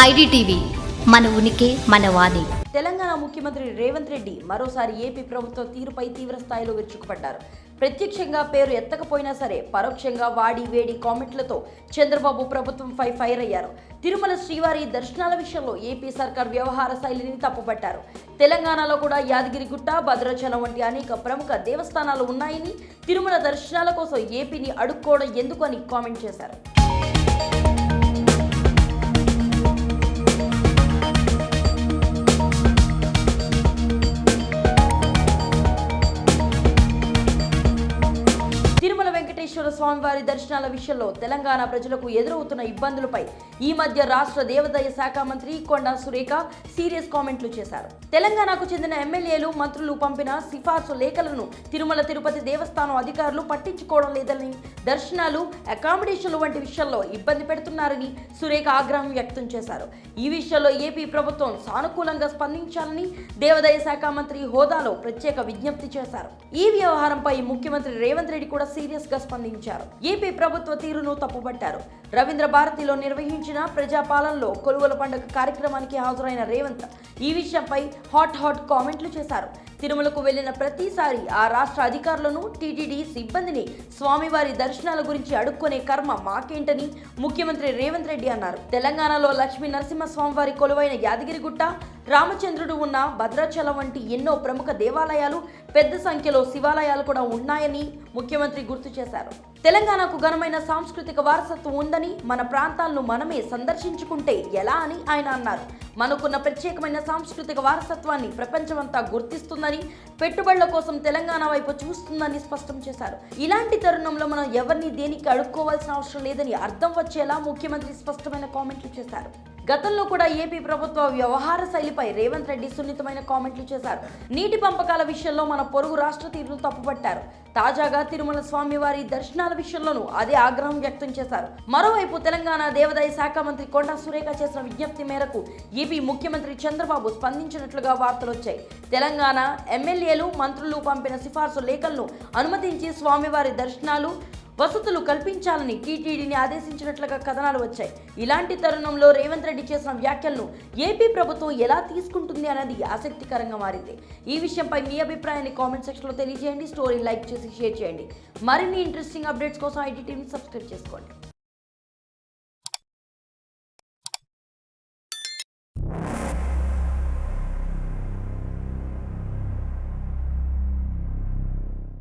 IDTV మన ఉనికి మన వాణి. తెలంగాణ ముఖ్యమంత్రి రేవంత్ రెడ్డి మరోసారి ఏపీ ప్రభుత్వ తీరుపై తీవ్ర స్థాయిలో విరుచుకుపడ్డారు. ప్రత్యక్షంగా పేరు ఎత్తకపోయినా సరే పరోక్షంగా వాడి వేడి కామెంట్లతో చంద్రబాబు ప్రభుత్వంపై ఫైర్ అయ్యారు. తిరుమల శ్రీవారి దర్శనాల విషయంలో ఏపీ సర్కార్ వ్యవహార శైలిని తప్పుపట్టారు. తెలంగాణలో కూడా యాదగిరిగుట్ట భద్రాచలం వంటి అనేక ప్రముఖ దేవస్థానాలు ఉన్నాయని తిరుమల దర్శనాల కోసం ఏపీని అడుక్కోవడం ఎందుకు అని కామెంట్ చేశారు. వెంకటేశ్వర స్వామివారి దర్శనాల విషయంలో తెలంగాణ ప్రజలకు ఎదురవుతున్న ఇబ్బందులపై ఈ మధ్య రాష్ట్ర దేవాదాయ శాఖ మంత్రి కొండా సురేఖ సీరియస్ కామెంట్లు చేశారు. తెలంగాణకు చెందిన ఎమ్మెల్యేలు మంత్రులు పంపిన సిఫార్సు లేఖలను తిరుమల తిరుపతి దేవస్థానం అధికారులు పట్టించుకోవడం లేదని దర్శనాలు అకామిడేషన్లు వంటి విషయాల్లో ఇబ్బంది పెడుతున్నారని సురేఖ ఆగ్రహం వ్యక్తం చేశారు. ఈ విషయంలో ఏపీ ప్రభుత్వం సానుకూలంగా స్పందించాలని దేవాదాయ శాఖ మంత్రి హోదాలో ప్రత్యేక విజ్ఞప్తి చేశారు. ఈ వ్యవహారంపై ముఖ్యమంత్రి రేవంత్ రెడ్డి కూడా సీరియస్ స్పందించారు. స్పందించారు ఏపీ ప్రభుత్వ తీరును తప్పుపట్టారు. రవీంద్ర భారతిలో నిర్వహించిన ప్రజాపాలనలో కొలువుల పండుగ కార్యక్రమానికి హాజరైన రేవంత్ ఈ విషయంపై హాట్ హాట్ కామెంట్లు చేశారు. తిరుమలకు వెళ్ళిన ప్రతిసారి ఆ రాష్ట్ర అధికారులను టీటీడీ సిబ్బందిని స్వామివారి దర్శనాల గురించి అడుక్కునే కర్మ మాకేంటని ముఖ్యమంత్రి రేవంత్ రెడ్డి అన్నారు. తెలంగాణలో లక్ష్మీ నరసింహస్వామివారి కొలువైన యాదగిరిగుట్ట రామచంద్రుడు ఉన్న భద్రాచలం వంటి ఎన్నో ప్రముఖ దేవాలయాలు పెద్ద సంఖ్యలో శివాలయాలు కూడా ఉన్నాయని ముఖ్యమంత్రి గుర్తు చేశారు. తెలంగాణకు ఘనమైన సాంస్కృతిక వారసత్వం ఉందని మన ప్రాంతాలను మనమే సందర్శించుకుంటే ఎలా అని ఆయన అన్నారు. మనకున్న ప్రత్యేకమైన సాంస్కృతిక వారసత్వాన్ని ప్రపంచమంతా గుర్తిస్తుందని పెట్టుబడుల కోసం తెలంగాణ వైపు చూస్తుందని స్పష్టం చేశారు. ఇలాంటి తరుణంలో మనం ఎవరిని దేనికి అడుక్కోవాల్సిన అవసరం లేదని అర్థం వచ్చేలా ముఖ్యమంత్రి స్పష్టమైన కామెంట్లు చేశారు. గతంలో కూడా ఏపీ ప్రభుత్వ వ్యవహార శైలిపై రేవంత్ రెడ్డి సున్నితమైన కామెంట్లు చేశారు. నీటి పంపకాల విషయంలో మన పొరుగు రాష్ట్ర తీరును తప్పుపట్టారు. తాజాగా తిరుమల స్వామివారి దర్శనాల విషయంలోనూ అదే ఆగ్రహం వ్యక్తం చేశారు. మరోవైపు తెలంగాణ దేవాదాయ శాఖ మంత్రి కొండా సురేఖ చేసిన విజ్ఞప్తి మేరకు ఏపీ ముఖ్యమంత్రి చంద్రబాబు స్పందించినట్లుగా వార్తలు వచ్చాయి. తెలంగాణ ఎమ్మెల్యేలు మంత్రులు పంపిన సిఫార్సు లేఖలను అనుమతించి స్వామివారి దర్శనాలు వసతులు కల్పించాలని టీటీడీని ఆదేశించినట్లుగా కథనాలు వచ్చాయి. ఇలాంటి తరుణంలో రేవంత్ రెడ్డి చేసిన వ్యాఖ్యలను ఏపీ ప్రభుత్వం ఎలా తీసుకుంటుంది అనేది ఆసక్తికరంగా మారింది. ఈ విషయంపై మీ అభిప్రాయాన్ని కామెంట్ సెక్షన్లో తెలియజేయండి. స్టోరీ లైక్ చేసి షేర్ చేయండి. మరిన్ని ఇంట్రెస్టింగ్ అప్డేట్స్ కోసం ఐటీ టీవీని సబ్స్క్రైబ్ చేసుకోండి.